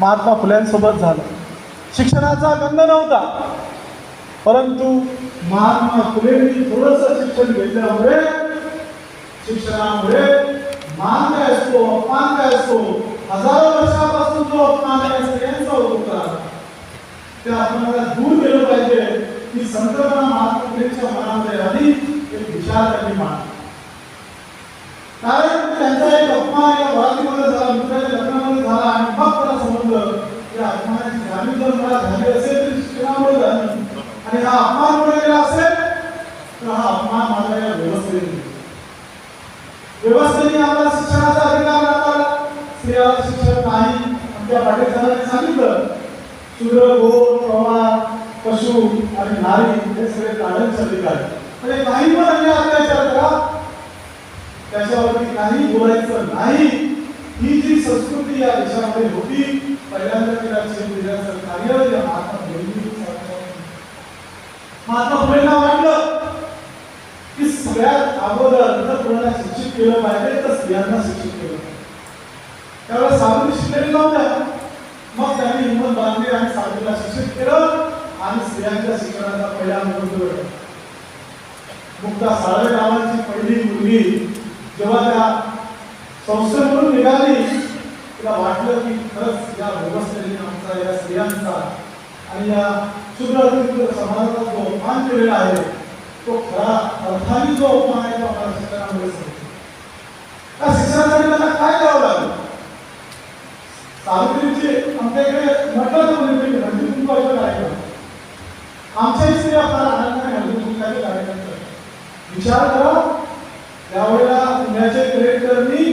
महात्मा फुल्यांसोबत झालं. शिक्षणाचा गंध नव्हता. परंतु महात्मा फुलेंनी थोडंसं शिक्षण घेतल्यामुळे शिक्षणामुळे मान काय असतो अपमान काय असतो. हजारो वर्षापासून जो अपमान आहे स्त्रियांचा होता त्या अपमानाला दूर केलं पाहिजे. ही संकल्पना महात्मा फुलेंच्या मनामध्ये आधी एक विचार त्यांनी मांडला. कारण त्यांचा एक अपमान या वरातीमध्ये झाला मित्राच्या लग्नामध्ये झाला आणि मग त्याला समजलं की या अपमानाची जाणीव जर मला झाली असेल तर शिक्षणामुळे झाली. आणि हा अपमान पुढे गेला असेल? तर हा अपमान माझ्या या व्यवस्थेने व्यवस्थेने आपला शिक्षणाचा अधिकार आता स्त्रियाला शिक्षण नाही. आमच्या पाटील सरांनी सांगितलं. शूद्र गो प्रवाह पशु आणि नारी हे सगळे काढून अधिकार. म्हणजे काही पण अन्य अत्याचार करा त्याच्यावरती काही बोलायचं नाही. ही जी संस्कृती या देशामध्ये होती पहिल्यांदा तिला चेन देण्याचं कार्य महात्मा फुलेंनी महात्मा फुलेंना वाटलं की सगळ्यात अगोदर जर कोणाला शिक्षित केलं पाहिजे तर स्त्रियांना शिक्षित केलं त्यावेळेस सावित्री शिकलेली नव्हत्या. मग त्यांनी हिंमत बांधली आणि सावित्रीला शिक्षित केलं आणि स्त्रियांच्या शिक्षणाचा पहिला अनुभव दिला. मुक्ता साळवे नावाची पहिली मुलगी जेव्हा त्या संस्थेमधून निघाली तिला वाटलं की खरंच या व्यवस्थेने आमचा या स्त्रियांचा आणि या शूद्र समाजाचा जो अपमान केलेला आहे तो खरा अर्थाने जो अपमान आहे तो आम्हाला शिक्षणामुळे समजतो त्या शिक्षणासाठी त्यांना काय करावं लागलं? सावित्रीचे आमच्याकडे म्हटलं तर म्हणजे हळदी कुंकवाचा कार्यक्रम आमच्या स्त्रिया फार आनंदाने हळदी कुंकाचे कार्यक्रम करतात विचार करा त्यावेळेला पुण्याचे कलेक्टरनी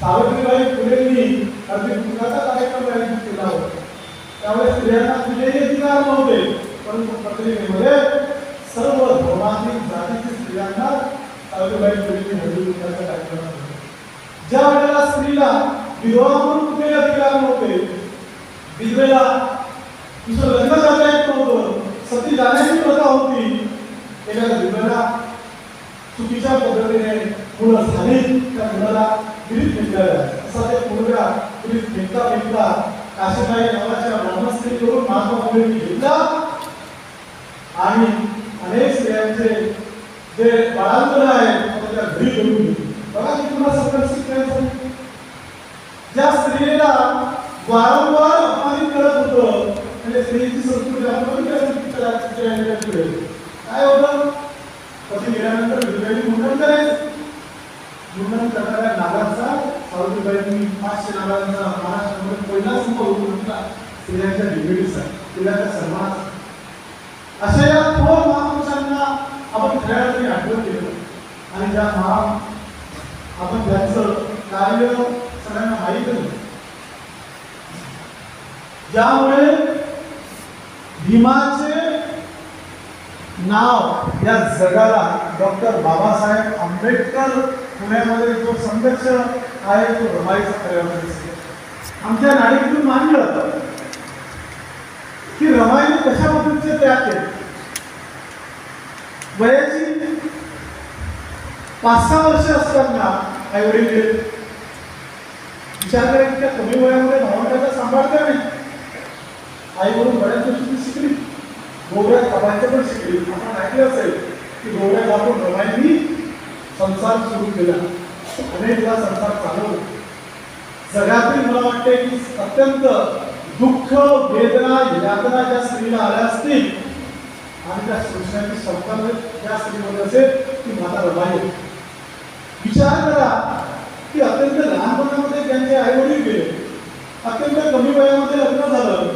सावित्रीबाई फुलेंनी हळदी कुंकाचा कार्यक्रम आयोजित केला होता त्यावेळेस स्त्रियांना कुठेही अधिकार नव्हते परंतु पत्रिकेमध्ये सर्व धर्मातील जातीतील स्त्रियांना सावित्रीबाई फुलेंनी हळदी कुंकाचा कार्यक्रम केला. ज्या वेळेला स्त्रीला विधवा म्हणून कुठेही अधिकार नव्हते विधवेला तिचं लग्न करता येत नव्हतं सती जाण्याची प्रथा होती एखाद्या विधवेला चुकीच्या पद्धतीने मुलं झाली त्या मुलाला पिढीत असा त्या मुलगा पिढीत फेकता फेकता काशीबाई नावाच्या ब्राह्मणस्त्रीकडून महात्मा फुलेंनी घेतला. आणि अनेक स्त्रियांचे जे बाळांतर आहे त्याच्या त्या घरी घेऊन बघा की तुम्हाला संघर्षित करायचं ज्या स्त्रीला वारंवार अपमानित करत होतं म्हणजे स्त्रीची संस्कृती आपण काय होतं? पती गेल्यानंतर दुर्गाची मुंडन करायचं मुंडन करणाऱ्या नागाचा सावित्रीबाईंनी पाचशे नागांचा महाराष्ट्रामध्ये पहिला संप होता स्त्रियांच्या स्त्रियांच्या सन्मान अशा या थोर महापुरुषांना आपण खऱ्या अर्थाने आठवण केलं. आणि ज्या महा आपण त्यांचं कार्य सगळ्यांना माहीत नाही ज्यामुळे भीमाचे नाव या जगाला डॉक्टर बाबासाहेब आंबेडकर पुण्यामध्ये जो संघर्ष आहे तो रमाईचा खऱ्यामध्ये आमच्या नाडीतून मानलं की रमाईने कशा पद्धतीचे त्याग केले? वयाची पाच सहा वर्ष असताना आई वडील गेले. विचार करा की त्या कमी वयामध्ये भावंडाचा सांभाळता नाही आई बऱ्याच गोष्टी शिकली. गोबऱ्या खाबायचं पण शिकली. आपण ऐकलं असेल की गोबऱ्या आपण रमाईनी संसार सुरू केला. अनेकदा संसार चालवला. जगातील मला वाटते की अत्यंत दुःख वेदना यातना ज्या स्त्रीला आल्या असतील आणि त्या सृष्टीची संपन्न त्या स्त्रीमध्ये असेल ती माता रमाई विचार करा की अत्यंत लहानपणामध्ये त्यांचे आई वडील गेले. अत्यंत कमी वयामध्ये लग्न झालं.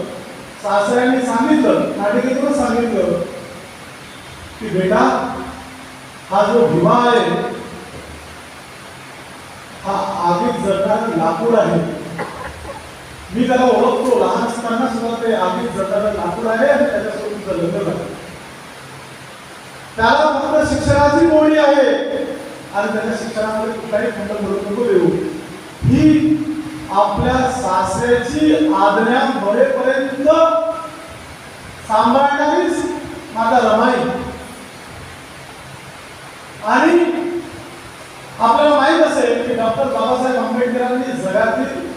सासऱ्यांनी सांगितलं नाटिकेतून सांगितलं की बेटा हा जो विवाह आहे आगीत जळणारं लाकूड आहे. मी त्याला ओळखतो. लहान असताना सुद्धा ते आगीत जळणारं लाकूड आहे आणि त्याच्यासोबत लग्न झालं. त्याला फक्त शिक्षणाची गोडी आहे. आणि त्याच्या शिक्षणामध्ये कुठलाही खंड करू नको देऊ. ही आपल्या सासऱ्याची आज्ञा मरेपर्यंत सांभाळणारीच माता रमाई. आणि आपल्याला माहीत असेल की डॉक्टर बाबासाहेब आंबेडकरांनी जगातील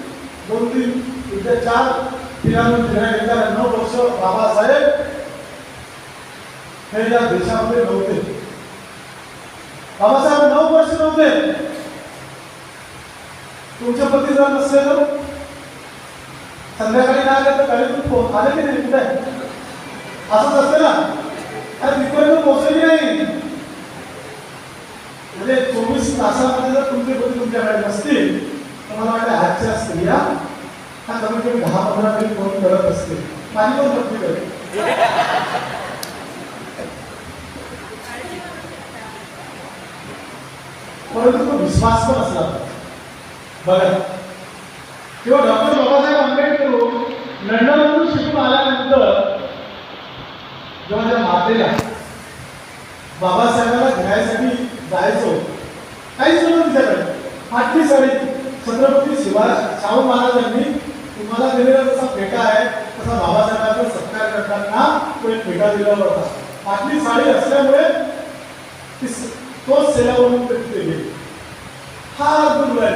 दोन तीन इथे चार पिढ्यांवर नऊ वर्ष बाबासाहेब हे या देशामध्ये नव्हते. बाबासाहेब नऊ वर्ष नव्हते. तुमच्या पती जर नसले तर संध्याकाळी नाही आले तर कळीतून फोन आले की नाही? कुठे असंच असते ना. अरे तिथपर्यंत पोहोचली नाही. म्हणजे चोवीस तासामध्ये जर तुमचे पती तुमच्याकडे नसतील तर मला वाटतं आजच्या स्त्रिया हा कमीत कमी दहा पंधरा तरी फोन करत असते माझी पण पत्नी करते परंतु तो विश्वास पण असला बघा. किंवा डॉक्टर बाबासाहेब आंबेडकर हो, लंडनमधून शिकून आल्यानंतर जेव्हा त्या मातेला बाबासाहेबाला घेण्यासाठी जायचो. काहीच नव्हतं तिच्याकडे आठवी साडी छत्रपती शिवाय शाहू महाराजांनी तुम्हाला दिलेला जसा फेटा आहे तसा बाबासाहेबांचा सत्कार करताना तो एक फेटा दिला होता. आठवी साडी असल्यामुळे ती तोच सेलावरून गेली. हा दूर हा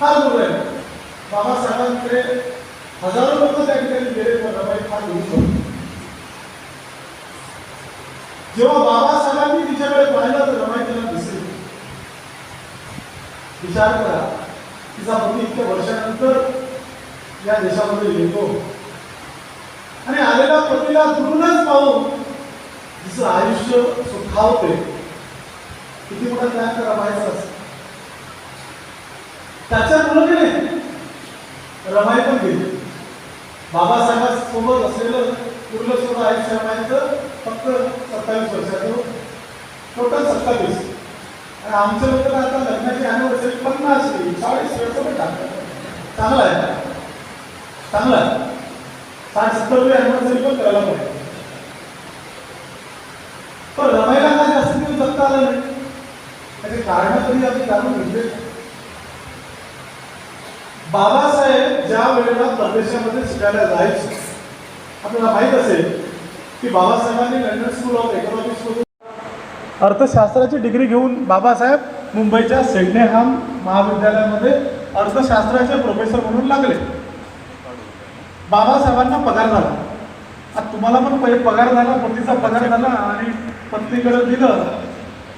फार दूर बाबासाहेबांकडे हजारो लोक त्या ठिकाणी गेले पण रमाई फार दिवस होती. जेव्हा बाबासाहेबांनी तिच्याकडे पाहिलं तर रमाई तिला दिसेल. विचार करा तिचा पती इतक्या वर्षानंतर या देशामध्ये येतो. आणि आलेल्या पतीला दुरूनच पाहून तिचं आयुष्य सुखावते. किती मोठा त्याग करा माहिती त्याच्या मुलं रमाई पण गेली. बाबासाहेबांसोबत असलेलं दुर्लक्ष आयुष्य रमाईचं फक्त सत्तावीस वर्षाचं. टोटल सत्तावीस. आणि आमचं लोक आता लग्नाची अॅनिव्हर्सरी पन्नास चाळीस वर्ष पण टाकलं चांगलं आहे. चांगलं आहे. साठ सत्तर अॅनिव्हर्सरी पण करायला पाहिजे. पण रमायला काय जास्त दिवस जगता आलं नाही. त्याचे कारण तरी आम्ही जाणून घेतले. बाबासाहेब ज्या वेळेला परदेशामध्ये शिकायला जायचं आपल्याला माहीत असेल की बाबासाहेबांनी लंडन स्कूल ऑफ इकॉनॉमिक्स अर्थशास्त्राची डिग्री घेऊन बाबासाहेब मुंबईच्या सेडनेहाम महाविद्यालयामध्ये अर्थशास्त्राचे प्रोफेसर म्हणून लागले. बाबासाहेबांना पगार झाला. आता तुम्हाला पण पहिले पगार झाला पतीचा पगार झाला आणि पत्नीकडे दिलं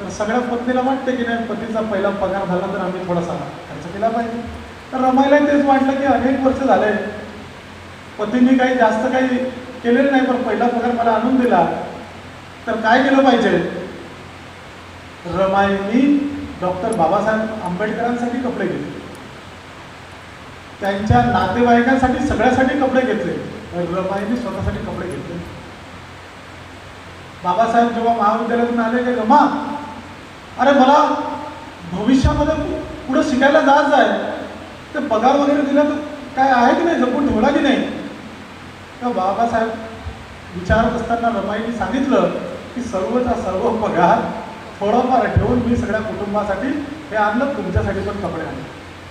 तर सगळ्या पत्नीला वाटते की नाही पतीचा पहिला पगार झाला तर आम्ही थोडासा खर्च केला पाहिजे. तर रमायला तेच वाटलं की अनेक वर्ष झाले पतींनी काही जास्त काही केलेलं नाही पण पहिला पगार मला आणून दिला. तर काय केलं पाहिजे? रमाईनी डॉक्टर बाबासाहेब आंबेडकरांसाठी कपडे घेतले. त्यांच्या नातेवाईकांसाठी सगळ्यासाठी कपडे घेतले. रमाईने स्वतःसाठी कपडे घेतले. बाबासाहेब जेव्हा महाविद्यालयातून आले की रमा अरे मला भविष्यामध्ये पुढे शिकायला जायचं आहे? ते पगार वगैरे दिला तर काय आहे की नाही? जपून ठेवला की नाही? तेव्हा बाबासाहेब विचारत असताना रमाईने सांगितलं की सर्वचा सर्व पगार थोडाफार ठेवून मी सगळ्या कुटुंबासाठी हे आणलं तुमच्यासाठी पण कपडे आणले.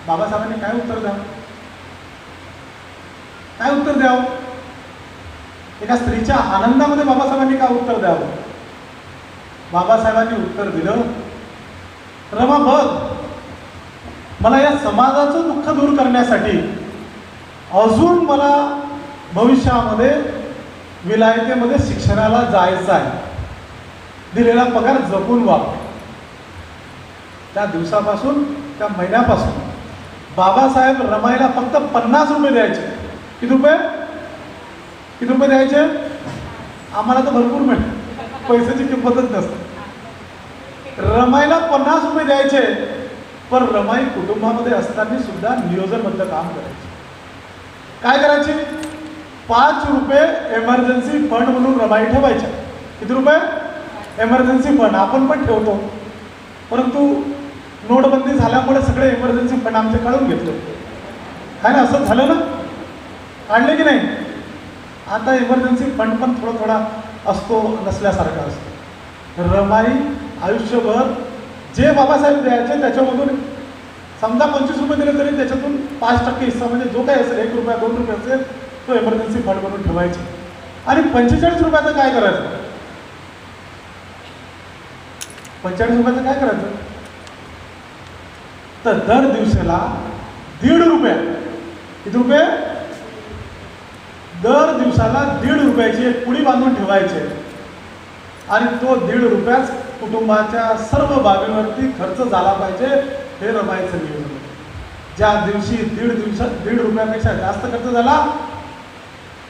बाबासाहेबांनी काय उत्तर द्यावं? काय उत्तर द्यावं? एका स्त्रीच्या आनंदामध्ये बाबासाहेबांनी काय उत्तर द्यावं? बाबासाहेबांनी उत्तर दिलं रमा बघ मला या समाजाचं दुःख दूर करण्यासाठी अजून मला भविष्यामध्ये विलायतेमध्ये शिक्षणाला जायचं आहे. दिलेला पगार जपून वापर त्या दिवसापासून त्या महिन्यापासून. बाबासाहेब रमाईला फक्त पन्नास रुपये द्यायचे. किती रुपये? किती रुपये द्यायचे? आम्हाला तर भरपूर मिळते. पैशाची किंमतच नसते. रमाईला पन्नास रुपये द्यायचे. पण रमाई कुटुंबामध्ये असताना सुद्धा नियोजनबद्ध काम करायचे. काय करायचे? पाच रुपये एमर्जन्सी फंड म्हणून रमाई ठेवायच्या. किती रुपये? एमर्जन्सी फंड आपण पण ठेवतो. परंतु नोटबंदी झाल्यामुळे सगळे एमर्जन्सी फंड आमचे काढून घेतले काय ना? असं झालं ना? काढले की नाही? आता इमर्जन्सी फंड पण थोडा थोडा असतो नसल्यासारखा असतो. रमाई आयुष्यभर जे बाबासाहेब द्यायचे त्याच्यामधून समजा पंचवीस रुपये दिले तरी त्याच्यातून पाच टक्के हिस्सा म्हणजे जो काही असेल एक रुपया दोन रुपये असेल तो एमर्जन्सी फंड म्हणून ठेवायचे. आणि पंचेचाळीस रुपयाचं काय करायचं? पंचेचाळीस रुपयाचं काय करायचं? तर दर दिवसाला दीड रुपया. किती रुपये? दर दिवसाला दीड रुपयाची एक पुडी बांधून ठेवायची. आणि तो दीड रुपयाच कुटुंबाच्या सर्व बाबीवरती खर्च झाला पाहिजे हे रमायचं नियोजन. ज्या दिवशी दीड दिवसात दीड रुपयापेक्षा जास्त खर्च झाला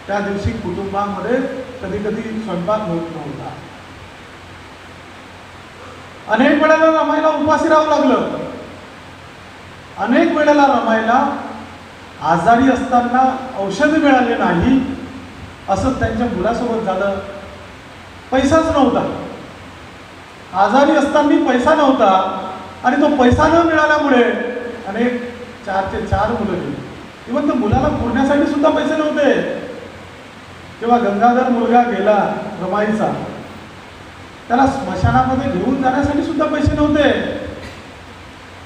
त्या दिवशी कुटुंबामध्ये कधी कधी स्वयंपाक होत नव्हता. अनेक वेळेला रमायला उपाशी राहावं लागलं. अनेक वेळेला रमायला आजारी असताना औषध मिळाले नाही असं त्यांच्या मुलासोबत झालं. पैसाच नव्हता. आजारी असताना पैसा नव्हता आणि तो पैसा न मिळाल्यामुळे अनेक चारचे चार मुलं गेली. इव्हन त्या मुलाला पुरण्यासाठी सुद्धा पैसे नव्हते. तेव्हा गंगाधर मुलगा गेला रमाईचा त्याला स्मशानामध्ये घेऊन जाण्यासाठी सुद्धा पैसे नव्हते.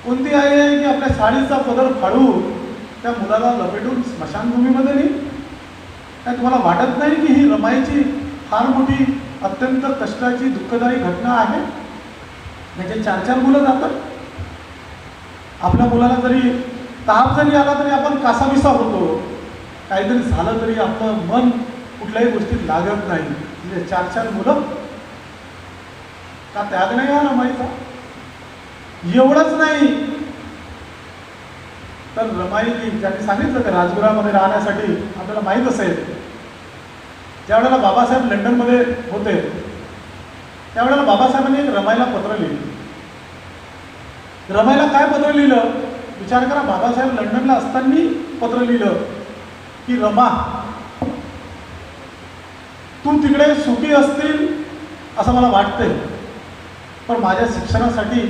कोणती आई आहे की आपल्या साडीचा पदर फाडून त्या मुलाला लपेटून स्मशानभूमीमध्ये नेईल काय तुम्हाला वाटत नाही की ही रमाईची फार मोठी अत्यंत कष्टाची दुःखदायी घटना आहे? म्हणजे चार चार मुलं जातात. आपल्या मुलाला जरी ताप जरी आला तरी आपण कासाविसा होतो. काहीतरी झालं तरी आपलं मन कुठल्याही गोष्टीत लागत नाही. म्हणजे चार चार मुलं. का त्याग नाही आला रमाईचा? एवढंच नाही. तर रमाई ज्यांनी सांगितलं की राजगुरामध्ये राहण्यासाठी आपल्याला माहीत असेल ज्यावेळेला बाबासाहेब लंडनमध्ये होते त्यावेळेला बाबासाहेबांनी एक रमाईला पत्र लिहिलं. रमाईला काय पत्र लिहिलं? विचार करा बाबासाहेब लंडनला असताना पत्र लिहिलं की रमा तू तिकडे सुखी असतील असं मला वाटतंय. पण माझ्या शिक्षणासाठी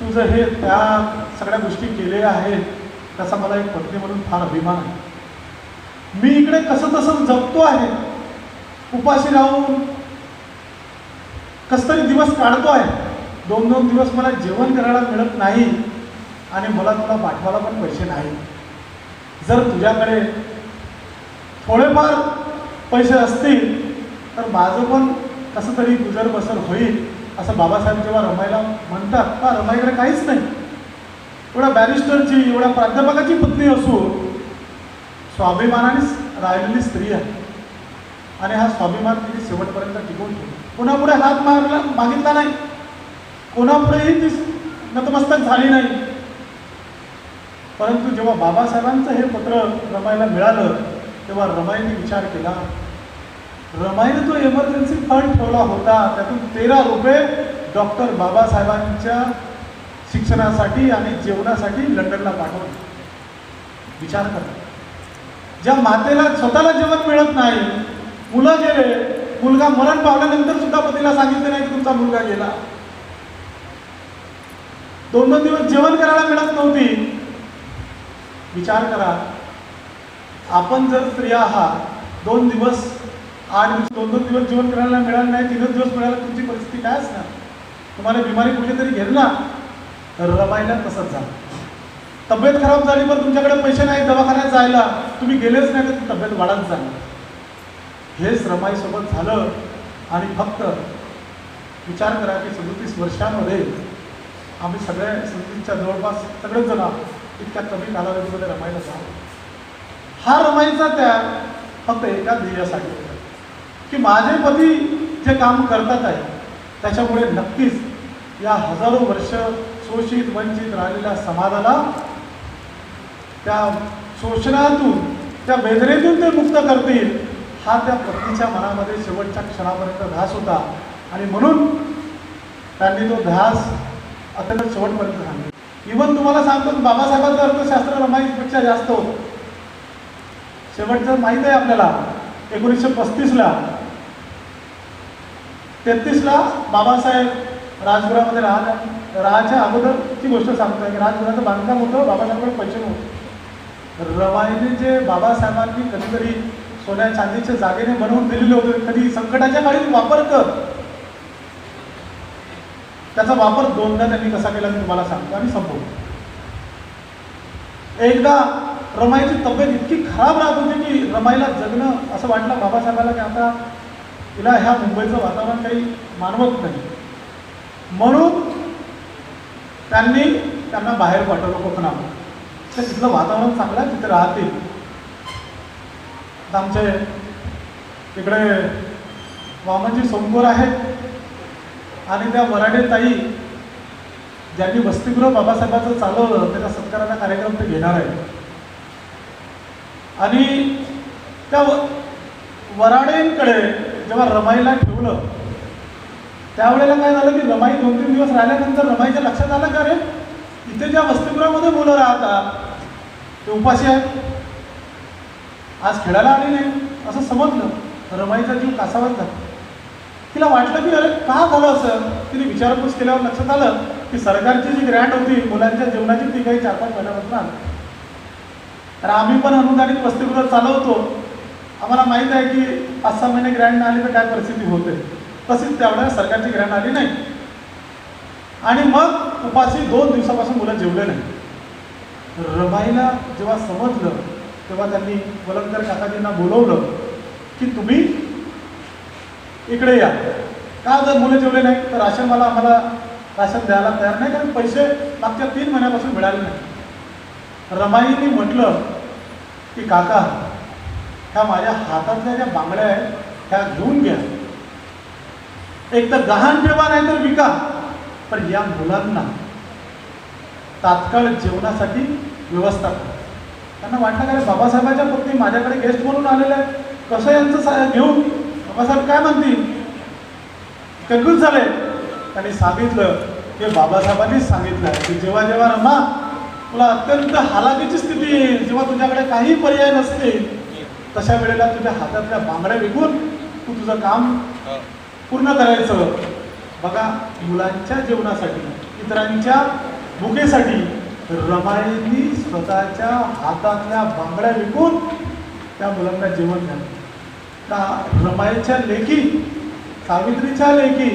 तू जर हे त्या सगळ्या गोष्टी केलेल्या आहेत त्याचा मला एक पत्नी म्हणून फार अभिमान आहे. मी इकडे कसं तसं जगतो आहे उपाशी राहून कस तरी दिवस काढतो आहे. दोन दोन दिवस मला जेवण करायला मिळत नाही आणि मला तुला पाठवायला पण पैसे नाही. जर तुझ्याकडे थोडेफार पैसे असतील तर माझं पण कसं तरी गुजर बसर होईल असं बाबासाहेब जेव्हा रमायला म्हणतात का रमाईकडे काहीच नाही. एवढ्या बॅरिस्टरची एवढ्या प्राध्यापकाची पत्नी असून स्वाभिमानाने राहिलेली स्त्री आहे. आणि हा स्वाभिमान तिने शेवटपर्यंत टिकवून ठेवला. कोणापुढे हात मारला मागितला नाही. कोणापुढेही ती नतमस्तक झाली नाही. परंतु जेव्हा बाबासाहेबांचं हे पत्र रमायला मिळालं तेव्हा रमाईने विचार केला रमाईने तो एमर्जन्सी फंड ठेवला होता. त्यातून तेरा रुपये डॉक्टर बाबासाहेबांच्या शिक्षणासाठी आणि जेवणासाठी लंडनला पाठवले. विचार करा. ज्या मातेला स्वतःला जेवण मिळत नाही मुलं गेले मुलगा मरण पावल्यानंतर सुद्धा पतीला सांगितलं नाही की तुमचा मुलगा गेला. दोन दोन दिवस जेवण करायला मिळत नव्हती. विचार करा. आपण जर स्त्रिया आहात दोन दिवस आठ दिवस दोन दोन दिवस जेवण करायला मिळालं नाही तीनच दिवस मिळालं तुमची परिस्थिती काय असणार? तुम्हाला बिमारी कुठेतरी घेईल ना तर रमायला तसंच झालं. तब्येत खराब झाली पण तुमच्याकडे पैसे नाही दवाखान्यात जायला. तुम्ही गेलेच नाही तर तब्येत वाढत झाली हेच रमाईसोबत झालं. आणि फक्त विचार करा की सदतीस वर्षामध्ये आम्ही सगळ्या सदोतीसच्या जवळपास सगळेच जण इतक्या कमी कालावधीमध्ये रमायला झालो हा रमाईचा त्या फक्त एका ध्येयासाठी की माझे पती जे काम करतात आहे त्याच्यामुळे नक्कीच या हजारो वर्ष शोषित वंचित राहिलेल्या समाजाला त्या शोषणातून त्या वेदनेतून ते मुक्त करतील हा त्या पत्नीच्या मनामध्ये शेवटच्या क्षणापर्यंत ध्यास होता. आणि म्हणून त्यांनी तो ध्यास अत्यंत शेवटपर्यंत सांगितला. इवन तुम्हाला सांगतो बाबासाहेबांचं अर्थशास्त्र रमाईपेक्षा जास्त होतं. शेवटचं माहीत आहे आपल्याला. एकोणीसशे पस्तीसला. तेहतीसला बाबासाहेब राजगुरामध्ये राहत राहायच्या अगोदरची गोष्ट सांगतोय की राजगुराचं बांधकाम होतं बाबासाहेबांकडे पैसे नव्हते. रवाईने जे बाबासाहेबांनी कधीतरी सोन्या चांदीच्या जागेने बनवून दिलेले होते कधी संकटाच्या काळी वापर कर. त्याचा वापर दोनदा त्यांनी कसा केला मी तुम्हाला सांगतो आणि संपवतो. एकदा रमाईची तब्येत इतकी खराब राहत होती की रमाईला जगणं असं वाटलं बाबासाहेबाला की आता तिला ह्या मुंबईचं वातावरण काही मानवत नाही. म्हणून त्यांनी त्यांना बाहेर पाठवलं कोकणात तर तिथलं वातावरण चांगलं आहे तिथे राहतील. आता आमचे इकडे वामनजी सोमगोर आहेत आणि त्या वराडे ताई ज्यांनी वसतिगृह बाबासाहेबांचं चालवलं त्याच्या सत्काराचा कार्यक्रम ते घेणार आहे आणि त्या व- वराडेंकडे जेव्हा रमाईला ठेवलं त्यावेळेला काय झालं की रमाई दोन तीन दिवस राहिल्यानंतर रमाईच्या लक्षात आलं का रे? इथे ज्या वसतिगृहामध्ये मुलं राहतात ते उपाशी आहेत. आज खेळायला आले नाही असं समजलं. रमाईचा जीव कासावत झाला. तिला वाटलं की अरे का झालं असं? तिने विचारपूस केल्यावर लक्षात आलं की सरकारची जी ग्रँट होती मुलांच्या जीवनाची ती काही चार पाच महिन्यापासून आली. तर आम्ही पण अनुदानित वसतिगृह चालवतो. आम्हाला माहीत आहे की पाच सहा महिने ग्रँड आली तर काय परिस्थिती होते? तशीच त्यावेळेला सरकारची ग्रँड आली नाही. आणि मग उपाशी दोन दिवसापासून मुलं जेवले नाही. रमाईला जेव्हा समजलं तेव्हा त्यांनी वलंकर काकाजींना बोलवलं की तुम्ही इकडे या. का जर मुलं जेवले नाही तर राशन मला आम्हाला राशन द्यायला तयार नाही कारण पैसे मागच्या तीन महिन्यापासून मिळाले नाही. रमाईने म्हटलं की काका ह्या माझ्या हातातल्या ज्या बांगड्या आहेत ह्या घेऊन घ्या. एक तर गहाण ठेवा नाही तर विका. पण या मुलांना तात्काळ जेवणासाठी व्यवस्था करा. त्यांना वाटलं का रे बाबासाहेबांच्या पत्नी माझ्याकडे गेस्ट म्हणून आलेलं आहे कसं यांचं सा- घेऊन? बाबासाहेब काय म्हणतील? कन्फ्यूज झाले. त्यांनी सांगितलं हे बाबासाहेबांनीच सांगितलं की जेव्हा जेव्हा रमा तुला अत्यंत हालाकीची स्थिती येईल जेव्हा तुझ्याकडे काही पर्याय नसतील तशा वेळेला तुझ्या हातातल्या बांगड्या विकून तू तुझं काम पूर्ण करायचं. बघा मुलांच्या जेवणासाठी इतरांच्या भुकेसाठी रमाईंनी स्वतःच्या हातातल्या बांगड्या विकून त्या मुलांना जेवण घाललं का रमाईच्या लेखी सावित्रीच्या लेखी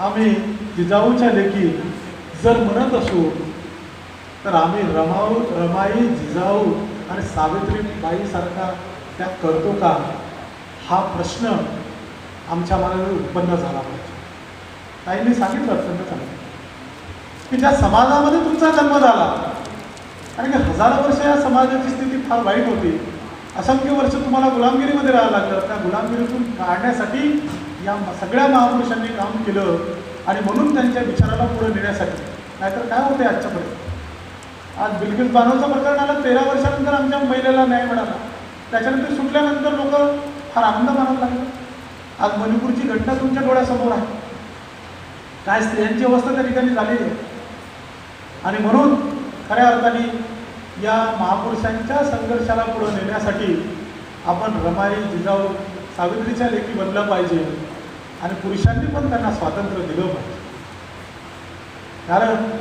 आम्ही जिजाऊच्या लेखी जर म्हणत असू तर आम्ही रमाऊ रमाई जिजाऊ आणि सावित्रीबाईसारखा त्या करतो का? हा प्रश्न आमच्या मनामध्ये उत्पन्न झाला पाहिजे. ताईंनी सांगितलं अत्यंत चांगलं. की ज्या समाजामध्ये तुमचा जन्म झाला कारण की हजारो वर्ष या समाजाची स्थिती फार वाईट होती असंख्य वर्ष तुम्हाला गुलामगिरीमध्ये राहावं लागलं. त्या गुलामगिरीतून काढण्यासाठी या सगळ्या महापुरुषांनी काम केलं आणि म्हणून त्यांच्या विचाराला पुढे नेण्यासाठी. नाहीतर काय होते आजच्यापर्यंत आज बिलकिस बानोचं प्रकरण आलं तेरा वर्षानंतर आमच्या महिलेला न्याय मिळाला. त्याच्यानंतर सुटल्यानंतर लोक फार आनंद मानायला लागले. आज मणिपूरची घटना तुमच्या डोळ्यासमोर आहे. काय स्त्रियांची अवस्था त्या ठिकाणी झालेली आहे. आणि म्हणून खऱ्या अर्थाने या महापुरुषांच्या संघर्षाला पुढे नेण्यासाठी आपण रमाई जिजाऊ सावित्रीच्या लेखी बनलं पाहिजे. आणि पुरुषांनी पण त्यांना स्वातंत्र्य दिलं पाहिजे. कारण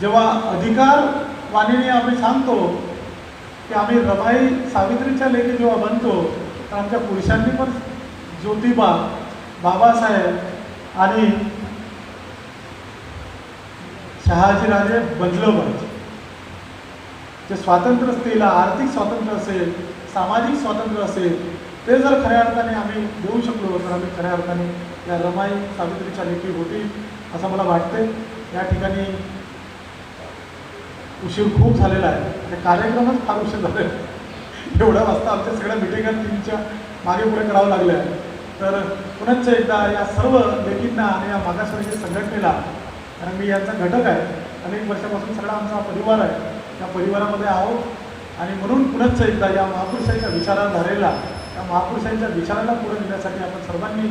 जेव्हा अधिकार वाणीने आम्ही सांगतो की आम्ही रमाई सावित्रीच्या लेखी जेव्हा बनतो तर आमच्या पुरुषांनी पण ज्योतिबा बाबासाहेब आणि शहाजीराजे बनलं पाहिजे. जे स्वातंत्र्य स्त्रीला आर्थिक स्वातंत्र्य असेल सामाजिक स्वातंत्र्य असेल ते जर खऱ्या अर्थाने आम्ही देऊ शकलो तर आम्ही खऱ्या अर्थाने या रमाई सावित्रीच्या लेखी होतील असं मला वाटते या ठिकाणी उशीर खूप झालेला आहे. ते कार्यक्रमच फार उशीर झाले एवढ्या वाजता आमच्या सगळ्या मिटिंगा तीनच्या मागे पुढे करावं लागल्या. तर पुनश्च एकदा या सर्व लेखींना आणि या मागासवर्गीय संघटनेला कारण मी यांचा घटक आहे अनेक वर्षापासून सगळा आमचा परिवार आहे त्या परिवारामध्ये आहोत. आणि म्हणून पुनश्च एकदा या महापुरुषांच्या विचारधारेला या महापुरुषांच्या विचाराला पुढे नेण्यासाठी आपण सर्वांनी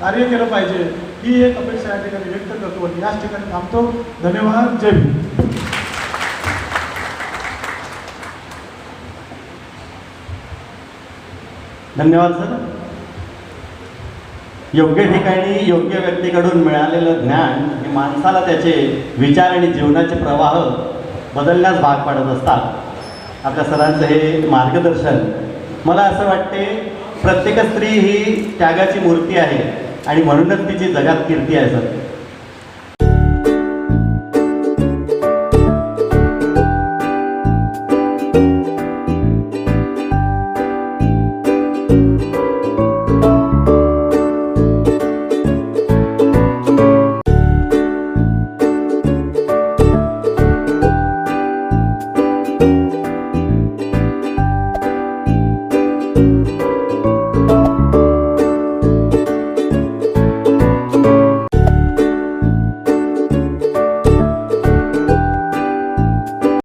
कार्य केलं पाहिजे. ही एक अपेक्षा या ठिकाणी व्यक्त करतो आणि याच ठिकाणी थांबतो. धन्यवाद. जय भीम. धन्यवाद सर. योग्य ठिकाणी योग्य व्यक्तीकडून मिळालेलं ज्ञान हे माणसाला त्याचे विचार आणि जीवनाचे प्रवाह बदलण्यास भाग पाडत असतात. आपल्या सरांचं हे मार्गदर्शन मला असं वाटते प्रत्येक स्त्री ही त्यागाची मूर्ती आहे आणि म्हणूनच तिची जगात कीर्ती आहे सर.